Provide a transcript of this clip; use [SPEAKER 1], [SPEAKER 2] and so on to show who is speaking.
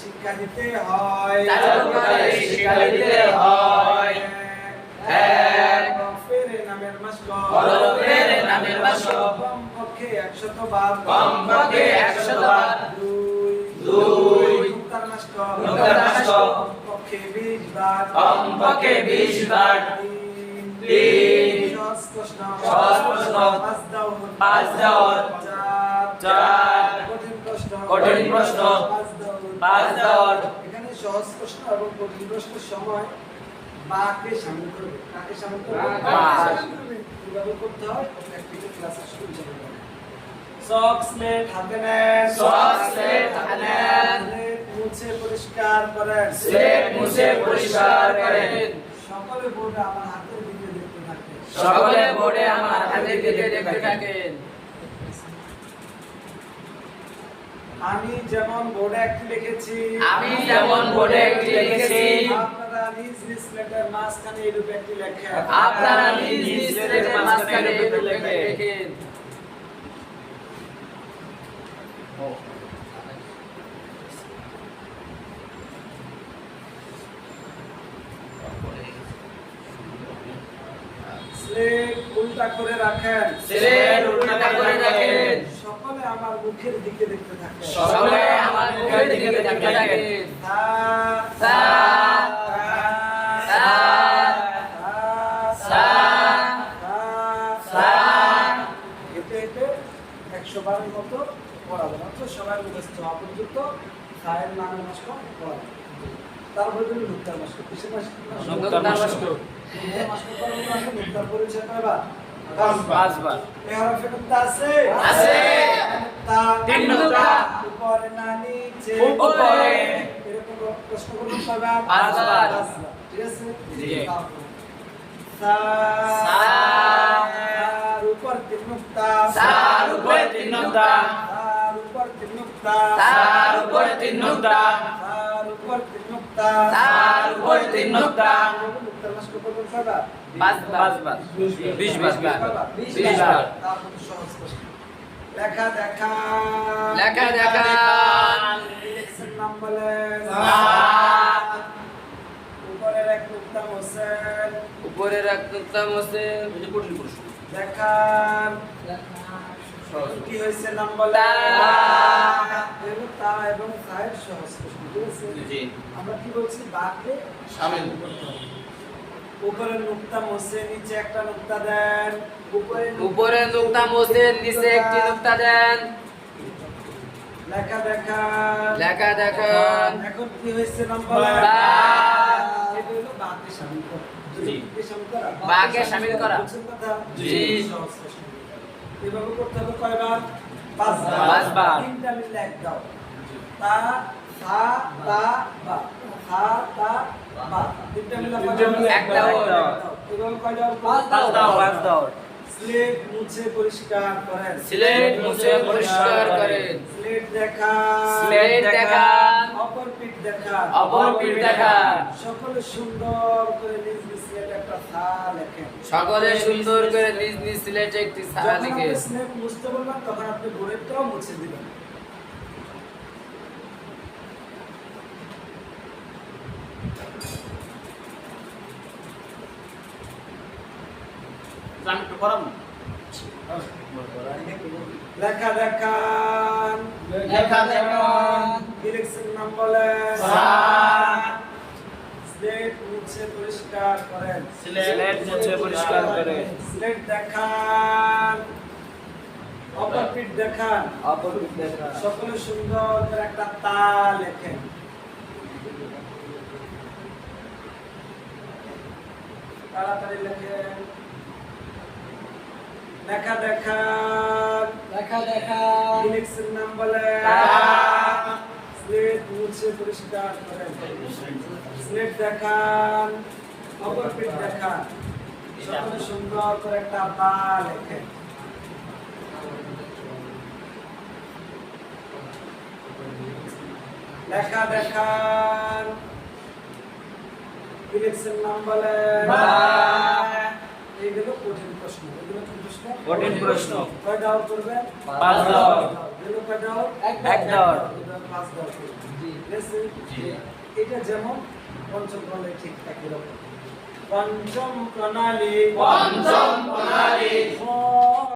[SPEAKER 1] শিক্ষা দিতে হয়
[SPEAKER 2] শিক্ষা দিতে হয় এক
[SPEAKER 1] হরফের নামের মাসক
[SPEAKER 2] হরফের নামের মাসক
[SPEAKER 1] একশত বার দুই
[SPEAKER 2] দুই
[SPEAKER 1] প্রশ্ন
[SPEAKER 2] সহজ প্রশ্ন
[SPEAKER 1] পাঁচ দাও
[SPEAKER 2] পাঁচ দাওর
[SPEAKER 1] চার কঠিন প্রশ্ন
[SPEAKER 2] কঠিন প্রশ্ন
[SPEAKER 1] পাঁচ দাও
[SPEAKER 2] দাওর
[SPEAKER 1] এখানে সহজ প্রশ্ন এবং কঠিন প্রশ্নের সময় বাকে শামিল করবে কাকে শামিল করবে কীভাবে করতে হয় প্র্যাকটিক্যাল ক্লাসে শুরু যাবে সক স্লেট হাতে নেন
[SPEAKER 2] সক স্লেট হাতে নেন।
[SPEAKER 1] মুছে পরিষ্কার করেন
[SPEAKER 2] স্লেট মুছে পরিষ্কার করেন
[SPEAKER 1] সকলে বোর্ডে আমার হাতের দিকে দেখতে থাকে
[SPEAKER 2] সকলে বোর্ডে আমার হাতের দিকে দেখতে থাকেন।
[SPEAKER 1] আমি যেমন বোর্ডে একটি লিখেছি
[SPEAKER 2] আমি যেমন বোর্ডে একটি লিখেছি
[SPEAKER 1] আপনারা নিজ নিজ স্লেটের মাঝখানে এইরূপে একটি লেখেন।
[SPEAKER 2] আপনারা নিজ নিজ স্লেটের মাঝখানে এরূপে লেখেন।
[SPEAKER 1] স্লেট উল্টা করে রাখেন।
[SPEAKER 2] স্লেট উল্টা করে রাখেন।
[SPEAKER 1] সকলে আমার মুখের দিকে দেখতে থাকে
[SPEAKER 2] সকলে আমার মুখের দিকে দেখতে থাকেন
[SPEAKER 1] সা
[SPEAKER 2] সা সা সা সা
[SPEAKER 1] এতে এতে একশো বারের মতো পড়াবে মাত্র সবাই মুখস্থ হওয়া পর্যন্ত সায়ের নামের মাস্ক পড়াবে তারপরে তুমি মাস্ক কিসের মাস্ক
[SPEAKER 2] মাস্ক।
[SPEAKER 1] মাস্ক পরিচয়
[SPEAKER 2] পাঁচবার
[SPEAKER 1] এই হরফে নুক্তা আছে
[SPEAKER 2] আছে।
[SPEAKER 1] নুক্তা
[SPEAKER 2] তিন নুক্তা।
[SPEAKER 1] উপরে না নিচে
[SPEAKER 2] উপরে।
[SPEAKER 1] এরকম প্রশ্ন করব কয়বার
[SPEAKER 2] পাঁচবার।
[SPEAKER 1] পাঁচবার। ঠিক আছে
[SPEAKER 2] জি।
[SPEAKER 1] সা
[SPEAKER 2] সা।
[SPEAKER 1] সার উপর তিন নুক্তা
[SPEAKER 2] সার উপরে তিন নুক্তা।
[SPEAKER 1] সার উপর তিন নুক্তা
[SPEAKER 2] তার উপরে তিন নুক্তা
[SPEAKER 1] সার উপর তিন নুক্তা
[SPEAKER 2] তার উপরে তিন নুক্তা
[SPEAKER 1] লেখা দেখা
[SPEAKER 2] লেখা দেখান।
[SPEAKER 1] নাম বলেন উপরের এক নুক্তা মোসেন
[SPEAKER 2] উপরের এক নুক্তা মোসে
[SPEAKER 1] দেখান। কি হয়েছে নাম বলেন
[SPEAKER 2] তা।
[SPEAKER 1] তা এবং সাহেব সহজ ঠিক আছে? আমরা কি বলছি? বাকে
[SPEAKER 2] শামিল
[SPEAKER 1] উপরে নুক্তা মোসে নিচে একটা নুক্তা দেন। উপরে
[SPEAKER 2] উপরে নুক্তা মোসে নিচে একটি নুক্তা দেন।
[SPEAKER 1] লেখা দেখান
[SPEAKER 2] লেখা দেখান
[SPEAKER 1] এখন কি হয়েছে নাম বলেন এটা হলো বাকে শামিল করা।
[SPEAKER 2] জি।
[SPEAKER 1] বাকে শামিল করা।
[SPEAKER 2] জি।
[SPEAKER 1] এভাবে করতে হবে কয়বার? পাঁচবার। তিনটা মিলে এক দাও। তা থা তা বা। থা তা বা। তিনটা মিলে
[SPEAKER 2] তিনটা এক দাও।
[SPEAKER 1] এভাবে কয় দাও।
[SPEAKER 2] পাঁচ দাও। পাঁচ দাও।
[SPEAKER 1] স্লেট মুছে পরিষ্কার করেন।
[SPEAKER 2] স্লেট মুছে পরিষ্কার করেন।
[SPEAKER 1] স্লেট দেখা।
[SPEAKER 2] স্লেট
[SPEAKER 1] দেখা।
[SPEAKER 2] অপর পিঠ দেখান
[SPEAKER 1] সকলে সুন্দর করে নিজ নিজ স্লেটে একটা থা লেখেন।
[SPEAKER 2] সকলে সুন্দর করে নিজ নিজ সিলেটে একটি সারা লিখে
[SPEAKER 1] আপনি মুছতে বলবেন তখন আপনি বোর্ডেরটাও মুছে দিবেন।
[SPEAKER 3] আমি একটু করাম না
[SPEAKER 1] লেখা দেখান।
[SPEAKER 2] লেখা দেখান।
[SPEAKER 1] ডিরেকশন নাম বলেন স্লেট মুছে পরিষ্কার করেন।
[SPEAKER 2] স্লেট মুছে পরিষ্কার করেন।
[SPEAKER 1] স্লেট দেখান। অপর পিঠ দেখান।
[SPEAKER 2] অপর পিঠ দেখান।
[SPEAKER 1] সকলে সুন্দর করে একটা তা লেখেন। তাড়াতাড়ি লেখেন। লেখা দেখান
[SPEAKER 2] লেখা দেখা।
[SPEAKER 1] ডিরেকশন নাম
[SPEAKER 2] বলে।
[SPEAKER 1] স্লেট মুছে পরিষ্কার করেন। স্লেট দেখান অপর পিঠ দেখান সকলে সুন্দর করে একটা বা লেখেন লেখা দেখান ডিরেকশন নাম বলেন
[SPEAKER 3] কঠিন প্রশ্ন।
[SPEAKER 1] করবেন
[SPEAKER 3] পাঁচ এক।
[SPEAKER 1] পাঁচ
[SPEAKER 4] জি।
[SPEAKER 3] জি।
[SPEAKER 1] এটা যেমন পঞ্চম প্রণালী ঠিক একই রকম। পঞ্চম প্রণালী।
[SPEAKER 3] পঞ্চম প্রণালী।